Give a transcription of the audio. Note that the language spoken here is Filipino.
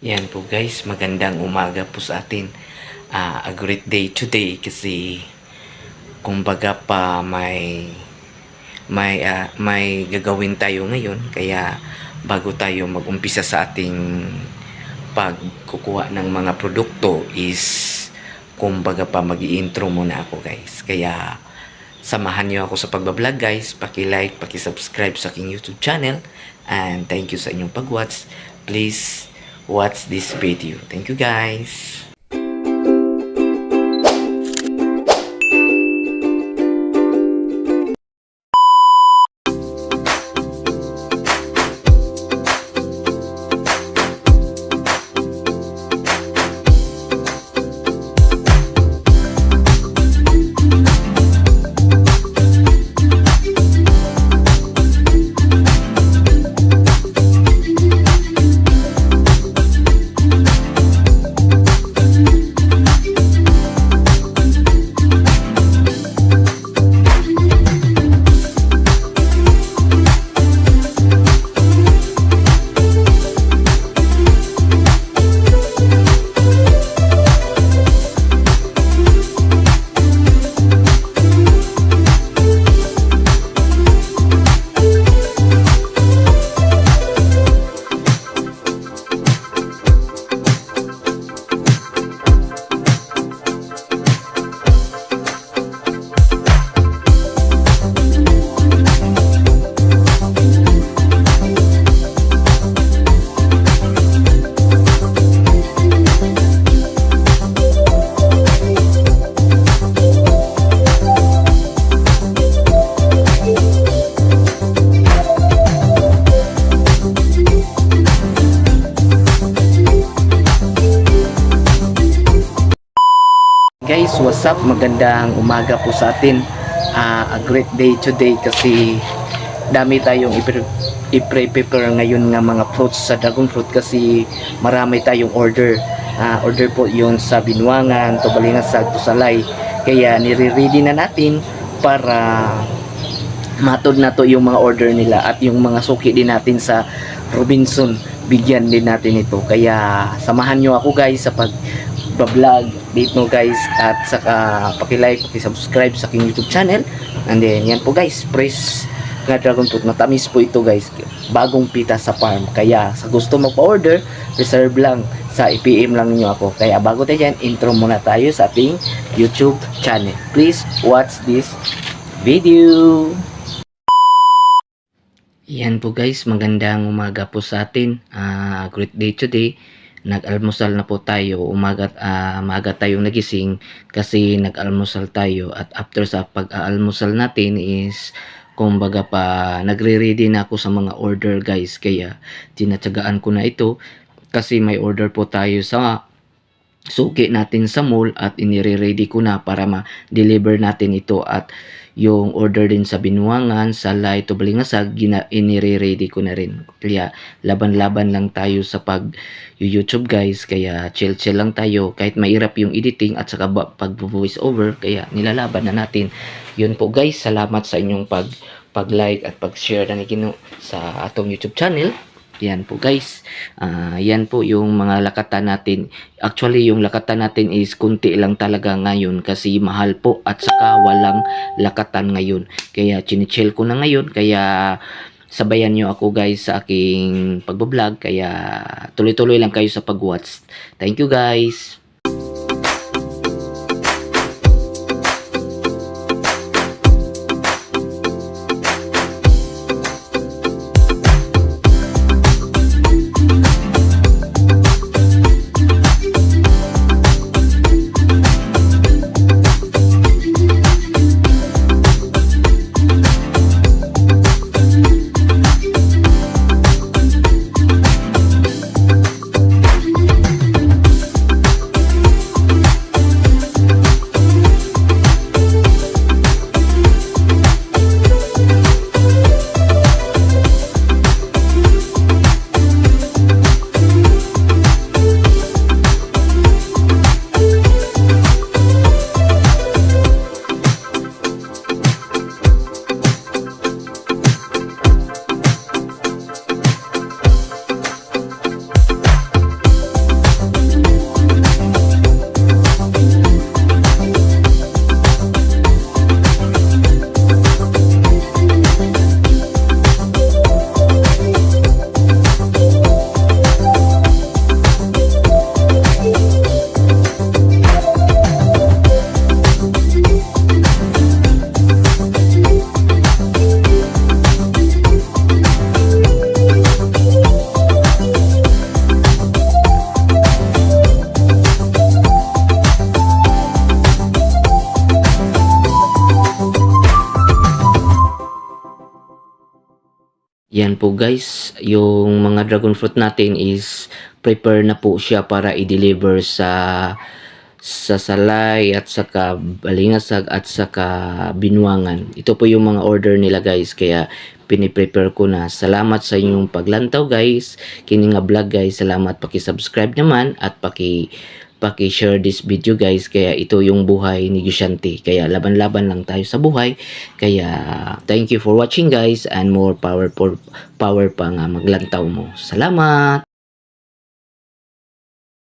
Yan po guys, magandang umaga po sa atin. Ah, a great day today kasi kumbaga pa may may ah, may gagawin tayo ngayon kaya bago tayo magumpisa sa ating pagkukuha ng mga produkto is kumbaga pa mag intro muna ako guys. Kaya samahan niyo ako sa pagbablog guys. Paki-like, paki-subscribe sa aking YouTube channel. And thank you sa inyong pag-watch. Please watch this video. Thank you guys. What's up? Magandang umaga po sa atin. Ah, a great day today kasi dami tayong ipre- i-prepare ngayon nga mga fruits sa dragon fruit kasi marami tayong order. Ah, order po yun sa Binwangan, Tubalingasag, Tusalay. Kaya nire-ready na natin para matod na to yung mga order nila at yung mga suki din natin sa Robinson bigyan din natin ito kaya samahan nyo ako guys sa pag vlog dito guys. At saka paki-like, paki-subscribe sa aking YouTube channel. And then yan po guys. Press nga dragon fruit. Matamis po ito guys. Bagong pita sa farm. Kaya sa gusto magpa-order reserve lang. Sa IPM lang niyo ako. Kaya bago tayo dyan intro muna tayo sa ating YouTube channel. Please watch this video. Yan po guys, magandang umaga po sa atin. Ah, great day today. Nag-almusal na po tayo. Umaga, ah, maaga tayong nagising kasi nag-almusal tayo. At after sa pag-aalmusal natin is kumbaga pa nagre-ready na ako sa mga order guys. Kaya tinatsagaan ko na ito kasi may order po tayo sa suki natin sa mall at inire-ready ko na para ma-deliver natin ito at yung order din sa Binuangan, sa Lai, Tubalingasag, gina, inire-ready ko na rin. Kaya laban-laban lang tayo sa pag YouTube guys, kaya chill-chill lang tayo kahit mahirap yung editing at saka ba- pag voice over, kaya nilalaban na natin. Yun po guys, salamat sa inyong pag pag-like at pag-share na nikino sa atong YouTube channel. Yan po guys. Ah, yan po yung mga lakatan natin. Actually, yung lakatan natin is kunti lang talaga ngayon kasi mahal po at saka walang lakatan ngayon. Kaya chinichill ko na ngayon. Kaya sabayan nyo ako guys sa aking pagbablog. Kaya tuloy-tuloy lang kayo sa pag-watch. Thank you guys. Yan po guys, yung mga dragon fruit natin is prepare na po siya para i-deliver sa sa Salay at saka Balingasag at saka Binuangan. Ito po yung mga order nila guys kaya piniprepare ko na. Salamat sa inyong paglantaw guys. Kini nga vlog guys. Salamat paki-subscribe naman at paki paki-share this video guys. Kaya ito yung buhay ni Gushante kaya laban-laban lang tayo sa buhay. Kaya thank you for watching guys. And more power power pa nga maglantaw mo. Salamat